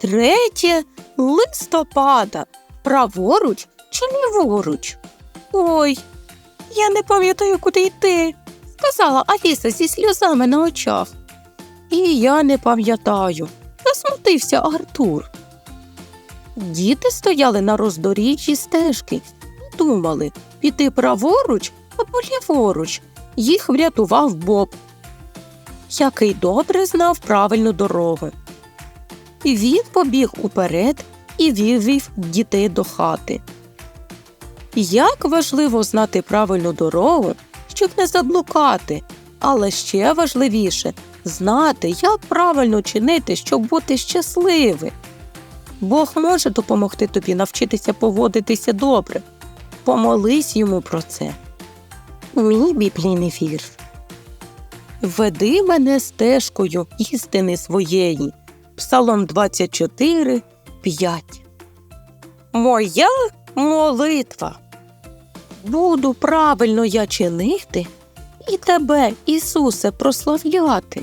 Третє листопада. Праворуч чи ліворуч? Ой, я не пам'ятаю, куди йти, сказала Аліса зі сльозами на очах. І я не пам'ятаю, засмутився Артур. Діти стояли на роздоріжжі стежки і думали, піти праворуч або ліворуч. Їх врятував Боб, який добре знав правильну дорогу. І він побіг уперед і вивів дітей до хати. Як важливо знати правильну дорогу, щоб не заблукати, але ще важливіше знати, як правильно чинити, щоб бути щасливим. Бог може допомогти тобі навчитися поводитися добре. Помолись йому про це. Мій біблійний вірш. Веди мене стежкою істини своєї. Псалом 24, 5. Моя молитва. Буду правильно я чинити і тебе, Ісусе, прославляти.